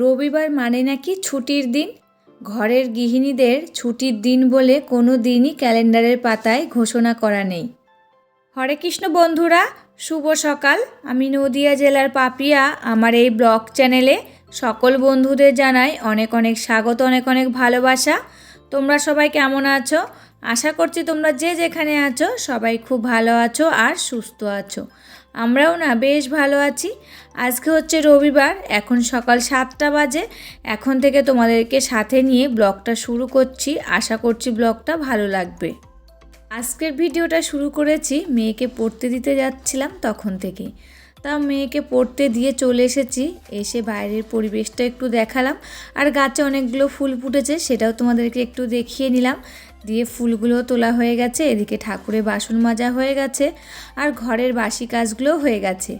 রবিবার মানে নাকি ছুটির দিন? ঘরের গৃহিণীদের ছুটির দিন বলে কোনো দিনই ক্যালেন্ডারের পাতায় ঘোষণা করা নেই। হরে কৃষ্ণ বন্ধুরা, শুভ সকাল। আমি নদিয়া জেলার পাপিয়া। আমার এই ব্লগ চ্যানেলে সকল বন্ধুদের জানাই অনেক অনেক স্বাগত, অনেক অনেক ভালোবাসা। তোমরা সবাই কেমন আছো? আশা করছি তোমরা যে যেখানে আছো সবাই খুব ভালো আছো আর সুস্থ আছো। আমরাও না বেশ ভালো আছি। আজকে হচ্ছে রবিবার, এখন সকাল সাতটা বাজে। এখন থেকে তোমাদেরকে সাথে নিয়ে ব্লগটা শুরু করছি। আশা করছি ব্লগটা ভালো লাগবে। আজকের ভিডিওটা শুরু করেছি, মেয়েকে পড়তে দিতে যাচ্ছিলাম তখন থেকে। তা মেয়েকে পড়তে দিয়ে চলে এসেছি, এসে বাইরের পরিবেশটা একটু দেখালাম। আর গাছে অনেকগুলো ফুল ফুটেছে, সেটাও তোমাদেরকে একটু দেখিয়ে নিলাম। দিয়ে ফুলগুলো তোলা হয়ে গেছে, এদিকে ঠাকুরের বাসন মাজা হয়ে গেছে আর ঘরের বাসি কাজগুলো হয়ে গেছে।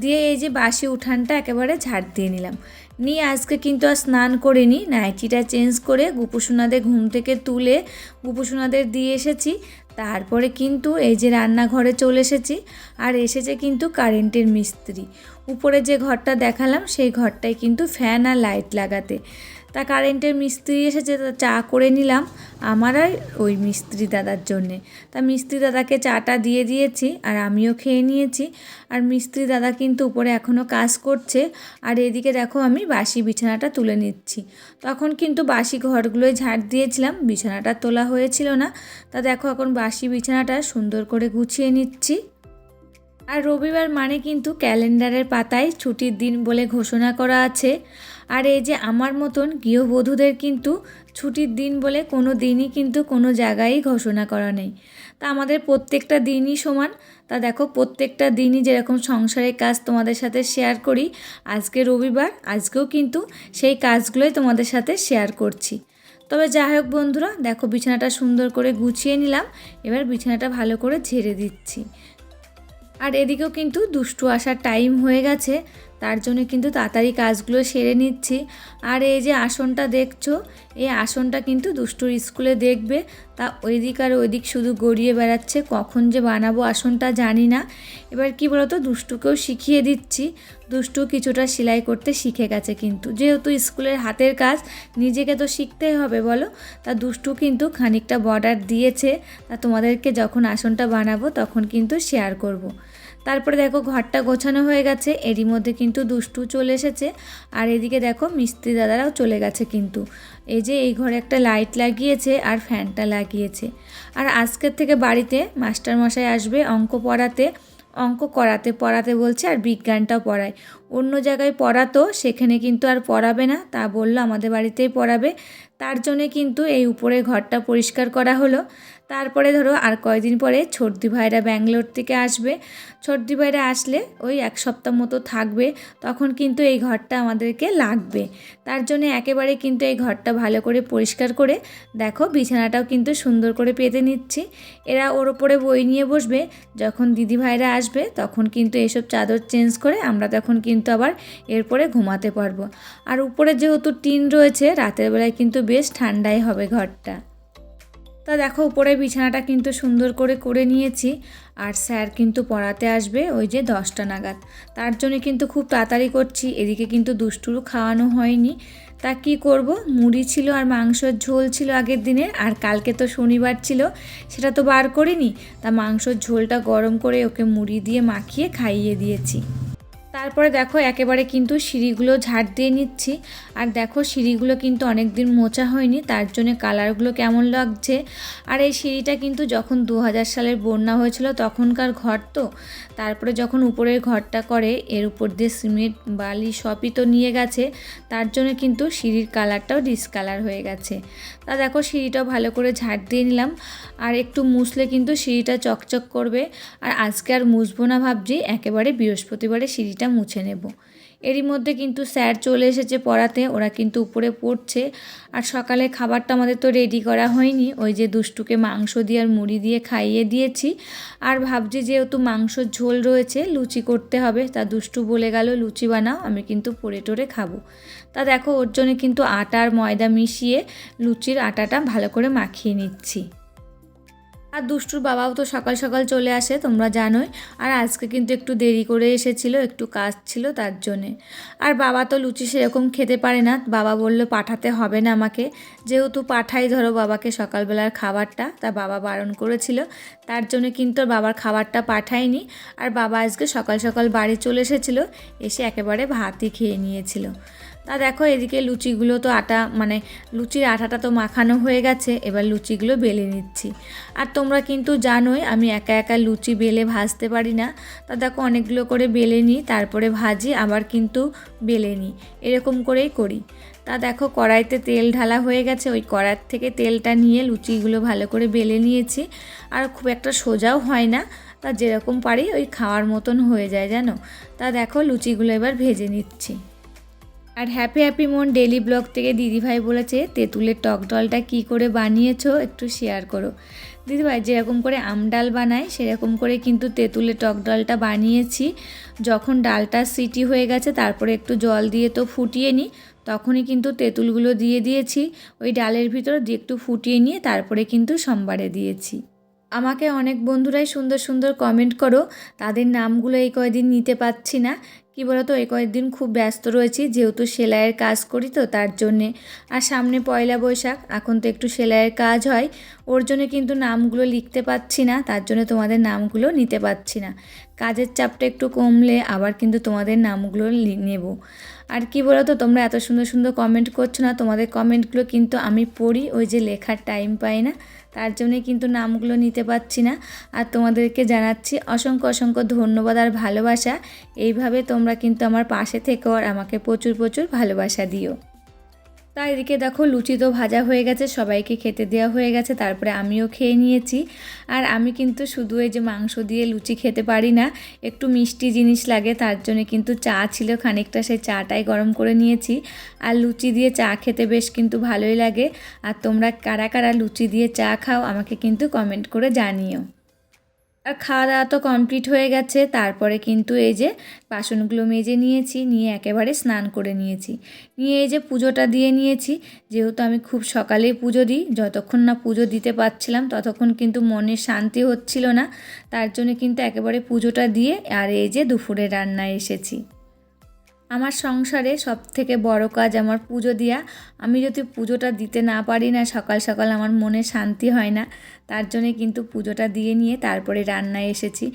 দিয়ে এই যে বাসি উঠানটা একেবারে ঝাড় দিয়ে নিলাম। নিয়ে আজকে কিন্তু আর স্নান করিনি, নাইটিটা চেঞ্জ করে গুপুসোনাদের ঘুম থেকে তুলে গুপুসোনাদের দিয়ে এসেছি। তারপরে কিন্তু এই যে রান্নাঘরে চলে এসেছি আর এসেছে কিন্তু কারেন্টের মিস্ত্রি। উপরে যে ঘরটা দেখালাম, সেই ঘরটায় কিন্তু ফ্যান আর লাইট লাগাতে। তা কারেন্টের মিস্ত্রি এসেছে চা করে নিলাম, আমার আর ওই মিস্ত্রি দাদার জন্যে। তা মিস্ত্রি দাদাকে চাটা দিয়ে দিয়েছি আর আমিও খেয়ে নিয়েছি। আর মিস্ত্রি দাদা কিন্তু উপরে এখনও কাজ করছে। আর এদিকে দেখো আমি বাসি বিছানাটা তুলে নিচ্ছি। তখন কিন্তু বাসি ঘরগুলোয় ঝাড় দিয়েছিলাম, বিছানাটা তোলা হয়েছিল না। তা দেখো এখন বাসি বিছানাটা সুন্দর করে গুছিয়ে নিচ্ছি। আর রবিবার মানে কিন্তু ক্যালেন্ডারের পাতায় ছুটির দিন বলে ঘোষণা করা আছে। আর এই যে আমার মতন গৃহবধূদের কিন্তু ছুটির দিন বলে কোনো দিনই কিন্তু কোনো জায়গায় ঘোষণা করা নেই। তা আমাদের প্রত্যেকটা দিনই সমান। তা দেখো, প্রত্যেকটা দিনই যেরকম সংসারের কাজ তোমাদের সাথে শেয়ার করি, আজকে রবিবার, আজকেও কিন্তু সেই কাজগুলোই তোমাদের সাথে শেয়ার করছি। তবে যাই হোক বন্ধুরা, দেখো বিছানাটা সুন্দর করে গুছিয়ে নিলাম, এবার বিছানাটা ভালো করে ঝেড়ে দিচ্ছি। আর এদিকেও কিন্তু দুষ্টু আসার টাইম হয়ে গেছে। তার জন্য কিন্তু তাড়াতাড়ি কাজগুলো সেরে নিচ্ছি। আর এই যে আসনটা দেখছ, এই আসনটা কিন্তু দুষ্টুর স্কুলে দেখবে। তা ওই দিক আর ওই দিক শুধু গড়িয়ে বেড়াচ্ছে, কখন যে বানাবো আসনটা জানি না। এবার কি বলতো, দুষ্টুকেও শিখিয়ে দিচ্ছি। দুষ্টু কিছুটা সেলাই করতে শিখে গেছে কিন্তু। যেহেতু স্কুলের হাতের কাজ, নিজেকে তো শিখতেই হবে বলো। তা দুষ্টু কিন্তু খানিকটা বর্ডার দিয়েছে। তা তোমাদেরকে যখন আসনটা বানাবো, তখন কিন্তু শেয়ার করব। তারপরে দেখো ঘরটা গোছানো হয়ে গেছে, এরই মধ্যে কিন্তু দুষ্টু চলে এসেছে। আর এদিকে দেখো মিস্ত্রি দাদারাও চলে গেছে কিন্তু। এই যে এই ঘরে একটা লাইট লাগিয়েছে আর ফ্যানটা লাগিয়েছে। আর আজকের থেকে বাড়িতে মাস্টারমশাই আসবে অঙ্ক পড়াতে, অঙ্ক করাতে, পড়াতে বলছে আর বিজ্ঞানটাও পড়ায়। অন্য জায়গায় পড়াতো, সেখানে কিন্তু আর পড়াবে না, তা বলল আমাদের বাড়িতেই পড়াবে। তার জন্যে কিন্তু এই উপরে ঘরটা পরিষ্কার করা হলো। তারপরে ধরো আর কয়দিন পরে ছোটদি ভাইরা ব্যাঙ্গালোর থেকে আসবে। ছোটদি ভাইরা আসলে ওই এক সপ্তাহ মতো থাকবে, তখন কিন্তু এই ঘরটা আমাদেরকে লাগবে। তার জন্য একেবারে কিন্তু এই ঘরটা ভালো করে পরিষ্কার করে, দেখো বিছানাটাও কিন্তু সুন্দর করে পেতে নিচ্ছি। এরা ওর ওপরে বই নিয়ে বসবে, যখন দিদি ভাইরা আসবে, তখন কিন্তু এসব চাদর চেঞ্জ করে আমরা তখন কিন্তু আবার এরপরে ঘুমাতে পারব। আর উপরে যেহেতু টিন রয়েছে, রাতের বেলায় কিন্তু বেশ ঠান্ডাই হবে ঘরটা। তা দেখো, উপরে বিছানাটা কিন্তু সুন্দর করে করে নিয়েছি। আর স্যার কিন্তু পড়াতে আসবে ওই যে দশটা নাগাদ। তার জন্য কিন্তু খুব তাড়াতাড়ি করছি। এদিকে কিন্তু দুষ্টুরও খাওয়ানো হয়নি। তা কি করব? মুড়ি ছিল আর মাংসর ঝোল ছিল আগের দিনে আর কালকে তো শনিবার ছিল, সেটা তো বার করিনি। তা মাংসর ঝোলটা গরম করে ওকে মুড়ি দিয়ে মাখিয়ে খাইয়ে দিয়েছি। তারপরে দেখো একেবারে কিন্তু সিঁড়িগুলো ঝাড় দিয়ে নিচ্ছি। আর দেখো সিঁড়িগুলো কিন্তু অনেক দিন মোচা হয়নি, তার জন্য কালারগুলো কেমন লাগছে। আর এই সিঁড়িটা কিন্তু যখন দু হাজার সালের বন্যা হয়েছিল তখনকার ঘর তো, তারপরে যখন উপরের ঘরটা করে, এর উপর দিয়ে সিমেন্ট, বালি সবই তো নিয়ে গেছে, তার জন্য কিন্তু সিঁড়ির কালারটাও ডিসকালার হয়ে গেছে। তা দেখো সিঁড়িটাও ভালো করে ঝাড় দিয়ে নিলাম। আর একটু মুছলে কিন্তু সিঁড়িটা চকচক করবে। আর আজকে আর মুছবো না ভাবছি, একেবারে বৃহস্পতিবারে সিঁড়িটা মুছে নেব। এরই মধ্যে কিন্তু স্যার চলে এসেছে পড়াতে, ওরা কিন্তু উপরে পড়ছে। আর সকালে খাবারটা আমাদের তো রেডি করা হয়নি। ওই যে দুষ্টুকে মাংস দিয়ে আর মুড়ি দিয়ে খাইয়ে দিয়েছি। আর ভাবছি যেহেতু মাংসর ঝোল রয়েছে, লুচি করতে হবে। তা দুষ্টু বলে গেল, লুচি বানাও, আমি কিন্তু পরে টোরে খাব। তা দেখো, ওর জন্য কিন্তু আটা আর ময়দা মিশিয়ে লুচির আটাটা ভালো করে মাখিয়ে নিচ্ছি। আর দুষ্টুর বাবাও তো সকাল সকাল চলে আসে, তোমরা জানোই। আর আজকে কিন্তু একটু দেরি করে এসেছিল, একটু কাজ ছিল তার জন্যে। আর বাবা তো লুচি সেরকম খেতে পারে না, বাবা বলল পাঠাতে হবে না আমাকে। যেহেতু পাঠাই ধরো বাবাকে সকালবেলার খাবারটা, তা বাবা বারণ করেছিল। তার জন্য কিন্তু বাবার খাবারটা পাঠায়নি। আর বাবা আজকে সকাল সকাল বাড়ি চলে এসেছিল, এসে একেবারে ভাতই খেয়ে নিয়েছিল। তা দেখো এদিকে লুচিগুলো তো আটা মানে লুচির আটাটা তো মাখানো হয়ে গেছে, এবার লুচিগুলো বেলে নিচ্ছি। আর তোমরা কিন্তু জানোই আমি একা একা লুচি বেলে ভাজতে পারি না। তা দেখো অনেকগুলো করে বেলে নিই তারপরে ভাজি, আবার কিন্তু বেলে নিই এরকম করেই করি। তা দেখো কড়াইতে তেল ঢালা হয়ে গেছে, ওই কড়ার থেকে তেলটা নিয়ে লুচিগুলো ভালো করে বেলে নিয়েছি। আর খুব একটা সোজাও হয় না, তা যেরকম পারি ওই খাওয়ার মতন হয়ে যায়, জানো? তা দেখো লুচিগুলো এবার ভেজে নিচ্ছি। আর হ্যাপি হ্যাপি মন ডেলি ব্লগ থেকে দিদিভাই বলেছে, তেঁতুলের টক ডালটা কী করে বানিয়েছো একটু শেয়ার করো। দিদিভাই যেরকম করে আম ডাল বানায়, সেরকম করে কিন্তু তেঁতুলের টক ডালটা বানিয়েছি। যখন ডালটা সিটি হয়ে গেছে, তারপরে একটু জল দিয়ে তো ফুটিয়ে নিই, তখনই কিন্তু তেঁতুলগুলো দিয়ে দিয়েছি। ওই ডালের ভিতর দিয়ে একটু ফুটিয়ে নিয়ে তারপরে কিন্তু সোমবারে দিয়েছি। আমাকে অনেক বন্ধুরাই সুন্দর সুন্দর কমেন্ট করো। তাদের নামগুলো এই কয়দিন নিতে পারছি না। কি বলতো, এই কয়েকদিন খুব ব্যস্ত রয়েছি, যেহেতু সেলাইয়ের কাজ করি তো তার জন্যে। আর সামনে পয়লা বৈশাখ, এখন তো একটু সেলাইয়ের কাজ হয়, ওর জন্য কিন্তু নামগুলো লিখতে পাচ্ছি না, তার জন্য তোমাদের নামগুলো নিতে পারছি না। কাজের চাপটা একটু কমলে আবার কিন্তু তোমাদের নামগুলো নেব। আর কি বলো তো তোমরা এত সুন্দর সুন্দর কমেন্ট করছ না, তোমাদের কমেন্টগুলো কিন্তু আমি পড়ি, ওই যে লেখার টাইম পাই না। তার জন্যে কিন্তু নামগুলো নিতে পারছি না। আর তোমাদেরকে জানাচ্ছি অসংখ্য অসংখ্য ধন্যবাদ আর ভালোবাসা। এইভাবে তোমরা কিন্তু আমার পাশে থেকেও আর আমাকে প্রচুর প্রচুর ভালোবাসা দিও। তা এদিকে দেখো লুচি তো ভাজা হয়ে গেছে, সবাইকে খেতে দেওয়া হয়ে গেছে, তারপরে আমিও খেয়ে নিয়েছি। আর আমি কিন্তু শুধু এই যে মাংস দিয়ে লুচি খেতে পারি না, একটু মিষ্টি জিনিস লাগে, তার জন্য কিন্তু চা ছিল, খানিকটা সেই চাটাই গরম করে নিয়েছি। আর লুচি দিয়ে চা খেতে বেশ কিন্তু ভালোই লাগে। আর তোমরা কারা কারা লুচি দিয়ে চা খাও, আমাকে কিন্তু কমেন্ট করে জানিও। আর খাওয়া দাওয়া তো কমপ্লিট হয়ে গেছে। তারপরে কিন্তু এই যে বাসনগুলো মেজে নিয়েছি, নিয়ে একেবারে স্নান করে নিয়েছি। নিয়ে এই যে পুজোটা দিয়ে নিয়েছি, যেহেতু আমি খুব সকালেই পুজো দিই, যতক্ষণ না পুজো দিতে পারছিলাম ততক্ষণ কিন্তু মনে শান্তি হচ্ছিল না। তার জন্য কিন্তু একেবারে পুজোটা দিয়ে আর এই যে দুপুরে রান্নায় এসেছি। আমার সংসারে সব থেকে বড় কাজ আমার পুজো দেওয়া আমি যদি পুজোটা দিতে না পারি না, সকাল সকাল আমার মনে শান্তি হয় না, তার জন্যে কিন্তু পুজোটা দিয়ে নিয়ে তারপরে রান্নায় এসেছি।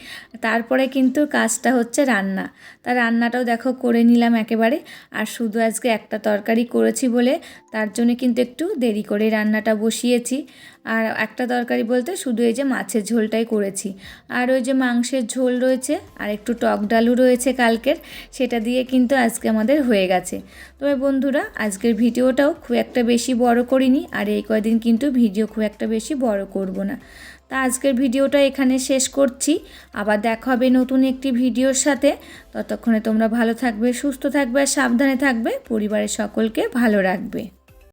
তারপরে কিন্তু কাজটা হচ্ছে রান্না। তা রান্নাটাও দেখো করে নিলাম একেবারে, আর শুধু আজকে একটা তরকারি করেছি বলে তার জন্য কিন্তু একটু দেরি করে রান্নাটা বসিয়েছি। আর একটা তরকারি বলতে শুধু এই যে মাছের ঝোলটাই করেছি। আর ওই যে মাংসের ঝোল রয়েছে, আর একটু টক ডালু রয়েছে কালকের, সেটা দিয়ে কিন্তু আজকে আমাদের হয়ে গেছে। তবে বন্ধুরা, আজকের ভিডিওটাও খুব একটা বেশি বড় করিনি, আর এই কয়দিন কিন্তু ভিডিও খুব একটা বেশি বড় করব না। তা আজকের ভিডিওটা এখানে শেষ করছি। আবার দেখা হবে নতুন একটি ভিডিওর সাথে। ততক্ষণে তোমরা ভালো থাকবে, সুস্থ থাকবে, আর সাবধানে থাকবে। পরিবারের সকলকে ভালো রাখবে।